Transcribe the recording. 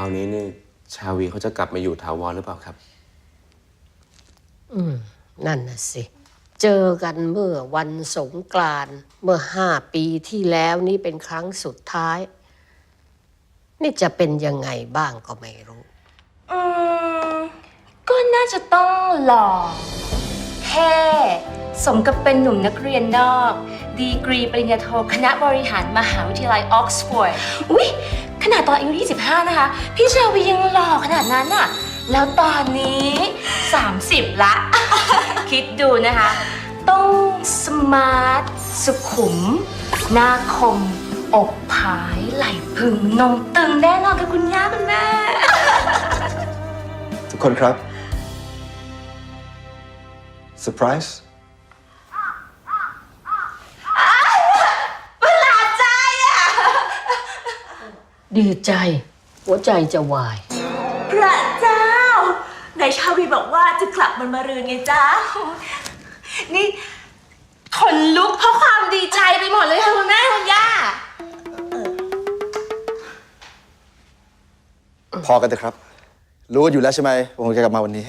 ราวนี้นี่ชาวีเขาจะกลับมาอยู่ถาวรหรือเปล่าครับนั่นน่ะสิ เจอกันเมื่อวันสงกรานต์เมื่อห้าปีที่แล้วนี่เป็นครั้งสุดท้าย นี่จะเป็นยังไงบ้างก็ไม่รู้ อืม ก็น่าจะต้องหล่อเท่สมกับเป็นหนุ่มนักเรียนนอก ดีกรีปริญญาโทคณะบริหารมหาวิทยาลัยออกซฟอร์ดอุ๊ย ขนาดตอนอายุ25 นะคะ พี่ชาวียังหล่อขนาดนั้นอะแล้วตอนนี้ 30 ละ คิดดูนะคะ ต้องสมาร์ท สุขุม หน้าคม อกผาย ไหล่พึง นมตึงแน่นอนกับคุณย่าคุณแม่ ทุกคนครับเซอร์ไพรส์ ดีใจ หัวใจจะวาย พระเจ้าไหนชาวีบอกว่าจะกลับมันมารืนไงจ๊ะนี่ขนลุกเพราะความดีใจไปหมดเลยค่ะคุณแม่คุณย่า พอกันเถอะครับ รู้กันอยู่แล้วใช่ไหมว่าผมจะกลับมาวันนี้